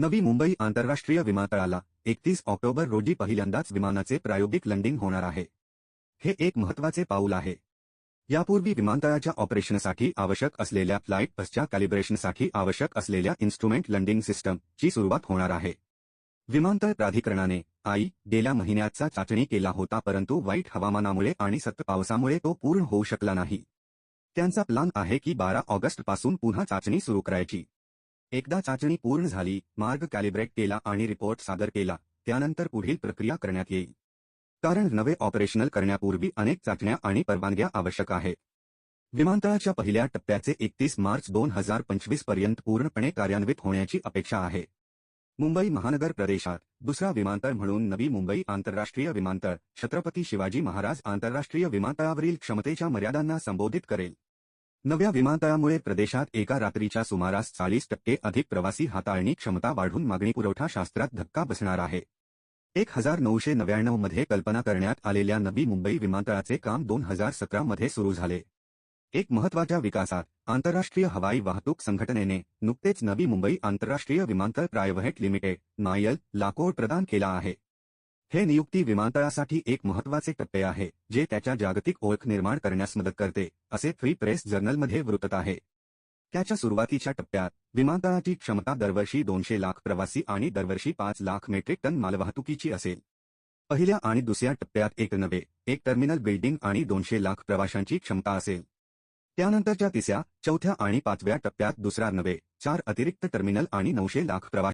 नवी मुंबई आंतरराष्ट्रीय विमानतळाला एकतीस ऑक्टोबर रोजी पहिल्यांदाच विमानाचे प्रायोगिक लँडिंग होणार आहे. हे एक महत्त्वाचे पाऊल आहे. यापूर्वी विमानतळाच्या ऑपरेशनसाठी आवश्यक असलेल्या फ्लाईट बसच्या कॅलिब्रेशनसाठी आवश्यक असलेल्या इन्स्ट्रुमेंट लँडिंग सिस्टमची सुरुवात होणार आहे. विमानतळ प्राधिकरणाने आई गेल्या महिन्याचा चाचणी केला होता परंतु वाईट हवामानामुळे आणि सतत पावसामुळे तो पूर्ण होऊ शकला नाही. त्यांचा प्लान आहे की बारा ऑगस्टपासून पुन्हा चाचणी सुरू करायची. एकदा चाचणी पूर्ण झाली मार्ग कॅलिब्रेट केला आणि रिपोर्ट सादर केला त्यानंतर पुढील प्रक्रिया करण्यात येईल. कारण नवे ऑपरेशनल करण्यापूर्वी अनेक चाचण्या आणि परवानग्या आवश्यक आहेत. विमानतळाच्या पहिल्या टप्प्याचे एकतीस मार्च दोन हजार पंचवीसपर्यंत पूर्णपणे कार्यान्वित होण्याची अपेक्षा आहे. मुंबई महानगर प्रदेशात दुसरा विमानतळ म्हणून नवी मुंबई आंतरराष्ट्रीय विमानतळ छत्रपती शिवाजी महाराज आंतरराष्ट्रीय विमानतळावरील क्षमतेच्या मर्यादांना संबोधित करेल. नव्या विमानतळामुळे प्रदेशात एका रात्रीच्या सुमारास चाळीस टक्के अधिक प्रवासी हाताळणी क्षमता वाढून मागणी पुरवठा शास्त्रात धक्का बसणार आहे. एक हजार नऊशे नव्याण्णवमध्ये कल्पना करण्यात आलेल्या नवी मुंबई विमानतळाचे काम दोन हजार सतरा मध्ये सुरू झाले. एक महत्त्वाच्या विकासात आंतरराष्ट्रीय हवाई वाहतूक संघटनेने नुकतेच नवी मुंबई आंतरराष्ट्रीय विमानतळ प्रायव्हेट लिमिटेड नायल लाकोड प्रदान केला आहे. हे नियुक्ती विमानतळासाठी एक महत्त्वाचे टप्पे आहे जे त्याच्या जागतिक ओळख निर्माण करण्यास मदत करते असे फ्री प्रेस जर्नलमध्ये वृत्त आहे. त्याच्या सुरुवातीच्या टप्प्यात विमानतळाची क्षमता दरवर्षी दोनशे लाख प्रवासी आणि दरवर्षी पाच लाख मेट्रिक टन मालवाहतुकीची असेल. पहिल्या आणि दुसऱ्या टप्प्यात एक नवे एक टर्मिनल बिल्डिंग आणि दोनशे लाख प्रवाशांची क्षमता असेल. त्यानंतरच्या तिसऱ्या चौथ्या आणि पाचव्या टप्प्यात दुसरा नवे चार अतिरिक्त टर्मिनल आणि नऊशे लाख प्रवास